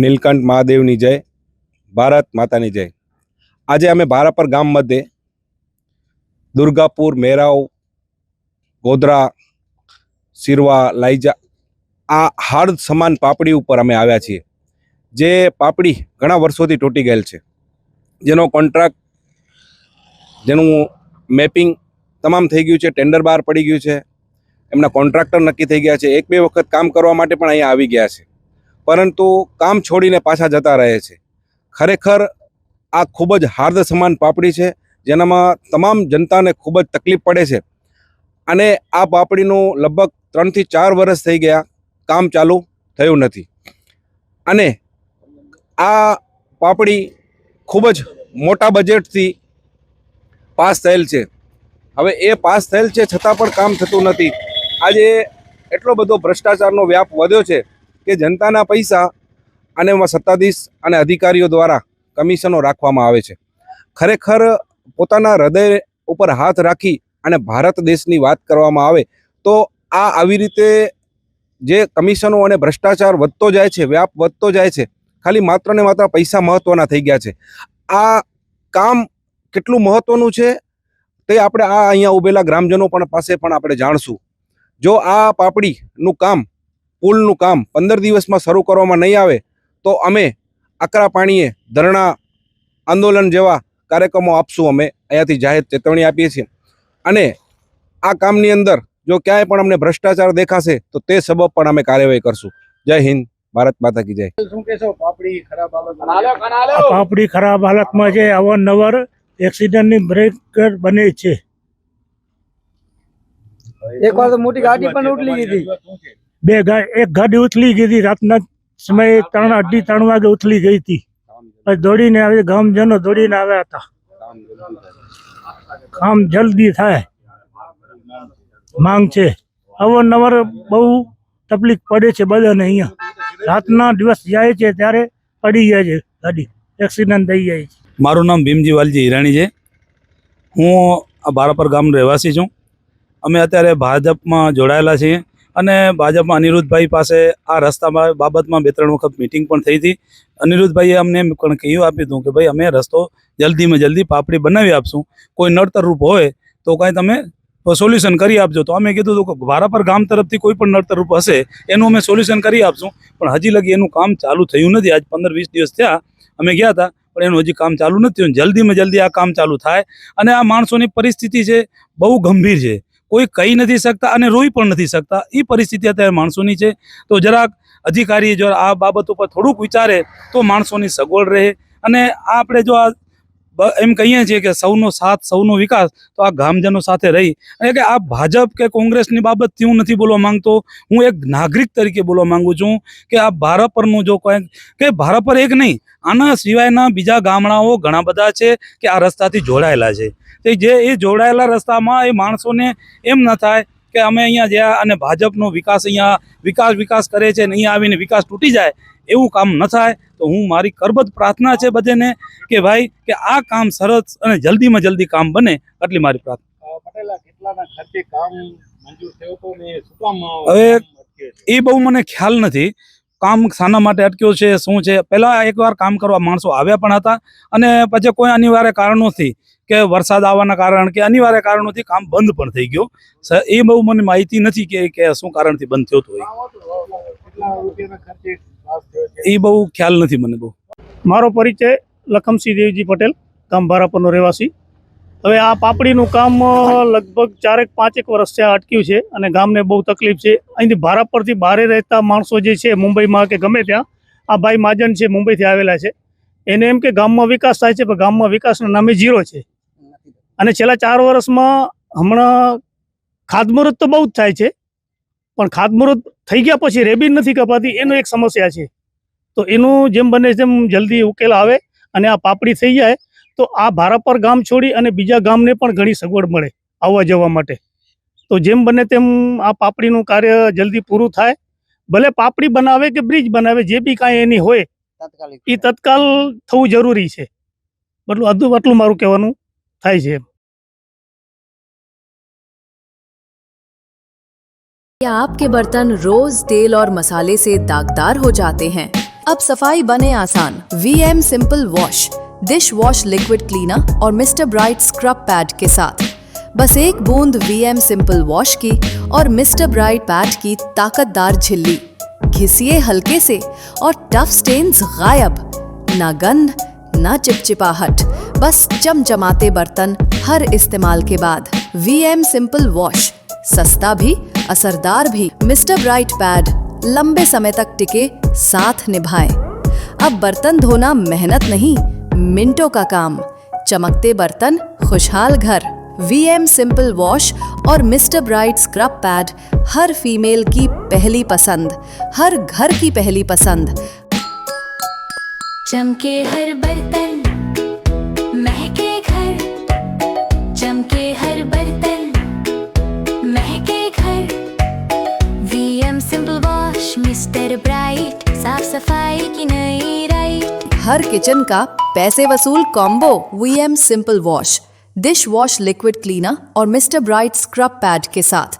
નીલકંઠ મહાદેવની જય, ભારત માતાની જય. આજે અમે ભારાપર ગામ મધ્યે દુર્ગાપુર, મેરાવ, ગોધરા સિરવા લાઈજા આ હાર્દ સમાન પાપડી ઉપર અમે આવ્યા છીએ. જે પાપડી ઘણા વર્ષોથી તૂટી ગયેલ છે. જેનો કોન્ટ્રાક્ટ જેનું મેપિંગ તમામ થઈ ગયું છે ટેન્ડર બહાર પડી ગયું છે. એમના કોન્ટ્રાક્ટર નક્કી થઈ ગયા છે. એક બે વખત કામ કરવા માટે પણ અહીંયા આવી ગયા છે. પરંતુ કામ છોડીને પાછા જતા રહે છે. ખરેખર આ ખૂબ જ હાર્દ સમાન પાપડી છે, જેનામાં તમામ જનતાને ખૂબ જ તકલીફ પડે છે. અને આ પાપડીનું લગભગ ત્રણથી ચાર વર્ષ થઈ ગયા કામ ચાલુ થયું નથી. અને આ પાપડી ખૂબ જ મોટા બજેટથી પાસ થયેલ છે. હવે એ પાસ થયેલ છે છતાં પણ કામ થતું નથી. આજે એટલો બધો ભ્રષ્ટાચારનો વ્યાપ વધ્યો છે કે જનતાના પૈસા અને એમાં સત્તાધીશ અને અધિકારીઓ દ્વારા કમિશનો રાખવામાં આવે છે. ખરેખર પોતાના હૃદય ઉપર હાથ રાખી અને ભારત દેશની વાત કરવામાં આવે તો આ આવી રીતે જે કમિશનો અને ભ્રષ્ટાચાર વધતો જાય છે, વ્યાપ વધતો જાય છે, ખાલી માત્ર ને માત્ર પૈસા મહત્વના થઈ ગયા છે. આ કામ કેટલું મહત્વનું છે તે આપણે આ અહીંયા ઉભેલા ગ્રામજનો પણ પાસે પણ આપણે જાણશું. જો આ પાપડીનું કામ પુલનું કામ પંદર દિવસમાં શરૂ કરવામાં નહીં આવે તો અમે આકરા પાણીએ ધરણા આંદોલન જેવા કાર્યક્રમો આપશું. અમે અહીંયાથી જાહેર ચેતવણી આપીએ છીએ. અને આ કામની અંદર જો ક્યાંય પણ અમને ભ્રષ્ટાચાર દેખાશે તો તે સબબ પણ અમે કાર્યવાહી કરશું. જય હિન્દ ભારત માતા કી જય. શું કહેશો? પાપડી ખરાબ હાલત પાપડી ખરાબ હાલતમાં છે. અવારનવાર એક્સિડન્ટની બ્રેક બને છે. એક વાર તો મોટી ગાડી પણ ઉડલી ગઈ હતી છે? બે ગાય એક ગાડી ઉથલી ગઈ હતી. રાતના સમયે ત્રણ અઢી ત્રણ વાગે ઉથલી ગઈ હતી. પછી દોડીને આવી ગામજનો દોડીને આવ્યા હતા. કામ જલ્દી થાય. માંગ છે. અવારનવાર બહુ તકલીફ પડે છે બધાને અહીંયા. રાતના દિવસ જાય છે ત્યારે પડી જાય છે ગાડી. એક્સિડન્ટ થઈ જાય છે. મારું નામ ભીમજી વાલજી હિરાણી છે. હું આ બારાપર ગામનો રહેવાસી છું. અમે અત્યારે ભાજપમાં જોડાયેલા છીએ. અને ભાજપમાં અનિરુદ્ધભાઈ પાસે આ રસ્તામાં બાબતમાં બે ત્રણ વખત મિટિંગ પણ થઈ હતી. અનિરુદ્ધભાઈએ અમને પણ કહ્યું, આપ્યું હતું કે, ભાઈ, અમે રસ્તો જલ્દીમાં જલ્દી પાપડી બનાવી આપશું. કોઈ નડતરરૂપ હોય તો કાંઈ તમે સોલ્યુશન કરી આપજો. તો અમે કીધું હતું કે વારાપર ગામ તરફથી કોઈ પણ નડતરરૂપ હશે, એનું અમે સોલ્યુશન કરી આપશું. પણ હજી લગી એનું કામ ચાલુ થયું નથી. આજ પંદર વીસ દિવસ થયા અમે ગયા હતા, પણ એનું હજી કામ ચાલુ નથી થયું. જલ્દીમાં જલ્દી આ કામ ચાલુ થાય. અને આ માણસોની પરિસ્થિતિ છે, બહુ ગંભીર છે. કોઈ કહી નથી શકતા અને રોઈ પણ નથી શકતા. એ પરિસ્થિતિ અત્યારે માણસોની છે. તો જરાક અધિકારી જો આ બાબત ઉપર થોડુંક વિચારે તો માણસોની સગવડ રહે. અને આપણે જો આ એમ કહીએ છીએ કે સૌનો સાથ, સૌનો વિકાસ, તો આ ગામજનો સાથે રહી. અને કે આ ભાજપ કે કોંગ્રેસની બાબતથી હું નથી બોલવા માંગતો. હું એક નાગરિક તરીકે બોલવા માંગુ છું કે આ ભારત પરનું જો કોઈ કે ભારત પર એક નહીં, આના સિવાયના બીજા ગામડાઓ ઘણા બધા છે કે આ રસ્તાથી જોડાયેલા છે. તે જે એ જોડાયેલા રસ્તામાં એ માણસોને એમ ન થાય કે અમે અહીંયા જ્યાં અને ભાજપનો વિકાસ અહીંયા વિકાસ વિકાસ કરે છે ને અહીંયા આવીને વિકાસ તૂટી જાય એવું કામ ન થાય. તો હું મારી કરબત પ્રાર્થના છે બધાને કે ભાઈ કે આ કામ સરસ અને જલ્દીમાં જલ્દી કામ બને એટલી મારી પ્રાર્થના. હવે? એ બહુ મને ખ્યાલ નથી. કામ શાના માટે અટક્યો છે શું છે? પહેલા એકવાર કામ કરવા માણસો આવ્યા પણ હતા અને પછી કોઈ અનિવાર્ય કારણોથી કે વરસાદ આવવાના કારણ કે અનિવાર્ય કારણોથી કામ બંધ પણ થઈ ગયો. એ બહુ મને માહિતી નથી કે કે શું કારણથી બંધ થયો હતો એ. બહુ ખ્યાલ નથી મને બહુ. મારો પરિચય લખમસિંહ દેવજી પટેલ ગામ ભારાપરનો રહેવાસી. હવે આ પાપડીનું કામ લગભગ ચારેક પાંચેક વર્ષ છે અટક્યું છે અને ગામને બહુ તકલીફ છે. અહીંથી ભારાપરથી બહારે રહેતા માણસો જે છે મુંબઈમાં કે ગમે ત્યાં, આ ભાઈ મહાજન છે મુંબઈથી આવેલા છે. એને એમ કે ગામમાં વિકાસ થાય છે, પણ ગામમાં વિકાસના નામે ઝીરો છે. અને છેલ્લા ચાર વર્ષમાં હમણાં ખાતમુહૂર્ત તો બહુ જ થાય છે પણ ખાતમુહૂર્ત થઈ ગયા પછી રેબીન નથી કપાતી એનો એક સમસ્યા છે. તો એનું જેમ બને તેમ જલ્દી ઉકેલ આવે અને આ પાપડી થઈ જાય તો આ ભારાપર ગામ છોડી અને બીજા ગામને પણ ઘણી સગવડ મળે આવવા જવા માટે. તો જેમ બને તેમ આ પાપડીનું કાર્ય જલ્દી પૂરું થાય. ભલે પાપડી બનાવે કે બ્રિજ બનાવે જે બી કાંઈ એની હોય એ તત્કાલ થવું જરૂરી છે. બટલું આટલું મારું કહેવાનું થાય છે क्या आपके बर्तन रोज तेल और मसाले से दागदार हो जाते हैं। अब सफ़ाई बने आसान। V M simple wash dish wash liquid cleaner और मिस्टर ब्राइट स्क्रब पैड के साथ। बस एक बूंद वी एम सिंपल वॉश की और मिस्टर ब्राइट पैड की ताकतदार झिल्ली। घिसिए हल्के से और टफ स्टेन्स गायब। ना गंध, ना चिपचिपाहट। बस चमचमाते बर्तन हर इस्तेमाल के बाद। वी एम सिंपल वॉश सस्ता भी असरदार भी मिस्टर ब्राइट पैड लंबे समय तक टिके साथ निभाए। अब बर्तन धोना मेहनत नहीं, मिनटों का काम। चमकते बर्तन, खुशहाल घर। वी एम सिंपल वॉश और मिस्टर ब्राइट स्क्रब पैड हर फीमेल की पहली पसंद, हर घर की पहली पसंद। चमके हर बर्तन सफाई की नई राइट हर किचन का पैसे वसूल combo Vim simple wash dish wash liquid cleaner और मिस्टर ब्राइट स्क्रब पैड के साथ